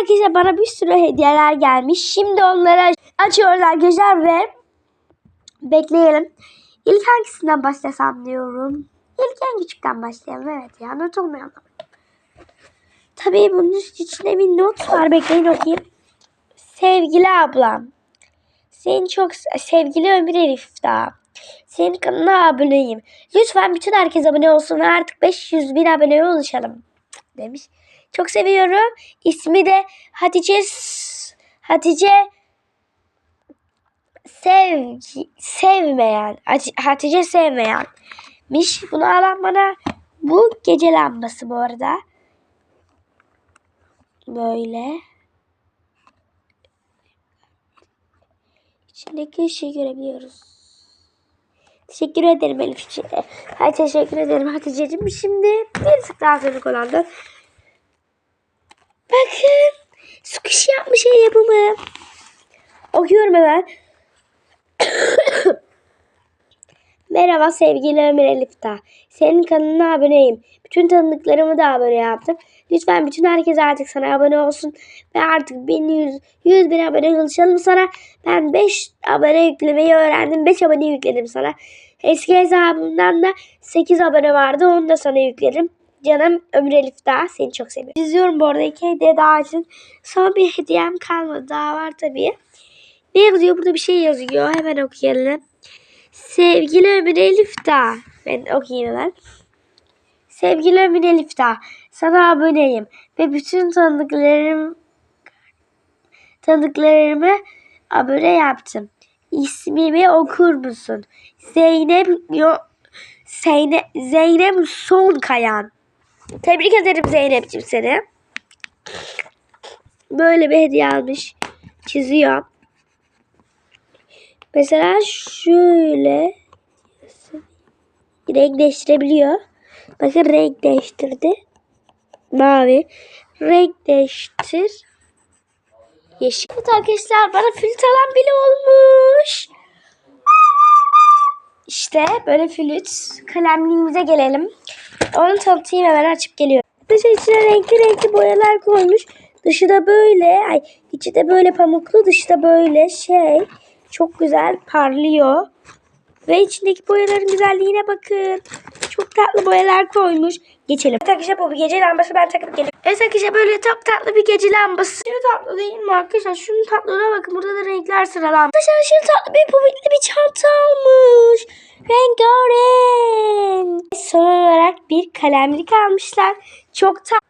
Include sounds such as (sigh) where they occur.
arkadaşlar bana bir sürü hediyeler gelmiş. Şimdi onları aç- açıyoruz arkadaşlar ve bekleyelim. İlk hangisinden başlasam diyorum. İlk en küçükten başlayalım. Evet ya not olmayalım. Tabii bunun içinde bir not var. Bekleyin okuyayım. Sevgili ablam. Seni çok sevgili Ömür Elif daha. Senin kanalına aboneyim. Lütfen bütün herkes abone olsun ve artık 500 bin aboneye ulaşalım. Demiş. Çok seviyorum. İsmi de Hatice Hatice sevgi, sevmeyen Hati- Hatice sevmeyenmiş. Bunu alan bana bu gece lambası bu arada. Böyle. İçindeki ışığı görebiliyoruz. Teşekkür ederim Elif için. Hay teşekkür ederim Hatice'cim. Şimdi bir tık daha sönük olandan. Bakın. Su kuşu yapmış el yapımı. Okuyorum hemen. (coughs) Merhaba sevgili Ömer Elif Dağ. Senin kanalına aboneyim. Bütün tanıdıklarımı da abone yaptım. Lütfen bütün herkes artık sana abone olsun. Ve artık 1100 100 bin abone ulaşalım sana. Ben 5 abone yüklemeyi öğrendim. 5 abone yükledim sana. Eski hesabımdan da 8 abone vardı. Onu da sana yükledim. Canım Ömür Elif Dağ. Seni çok seviyorum. İzliyorum bu arada. iki hediye daha için. Son bir hediyem kalmadı. Daha var tabii. Ne yazıyor? Burada bir şey yazıyor. Hemen okuyalım. Sevgili Ömür Elif Dağ. Ben okuyayım hemen. Sevgili Ömür Elif Dağ. Sana aboneyim. Ve bütün tanıdıklarım tanıdıklarımı abone yaptım. İsmimi okur musun? Zeynep Yo Zeynep, Zeynep Sonkayan. Tebrik ederim Zeynep'ciğim seni. Böyle bir hediye almış. Çiziyor. Mesela şöyle renk değiştirebiliyor. Bakın renk değiştirdi. Mavi. Renk değiştir. Yeşil. Evet arkadaşlar bana alan bile olmuş. İşte böyle flüt. Kalemliğimize gelelim. Onu tanıtayım hemen açıp geliyorum. Dışı içine renkli renkli boyalar koymuş. Dışı da böyle. Ay içi de böyle pamuklu. Dışı da böyle şey. Çok güzel parlıyor. Ve içindeki boyaların güzelliğine bakın. Çok tatlı boyalar koymuş. Geçelim. Evet arkadaşlar bu bir gece lambası ben takıp geliyorum. Evet arkadaşlar böyle çok tatlı bir gece lambası. Şunu tatlı değil mi arkadaşlar? Şunun tatlılığına bakın. Burada da renkler sıralanmış. Arkadaşlar şunu tatlı bir pamuklu bir çanta almış. Rengarenk. Son olarak bir kalemlik almışlar. Çok tatlı.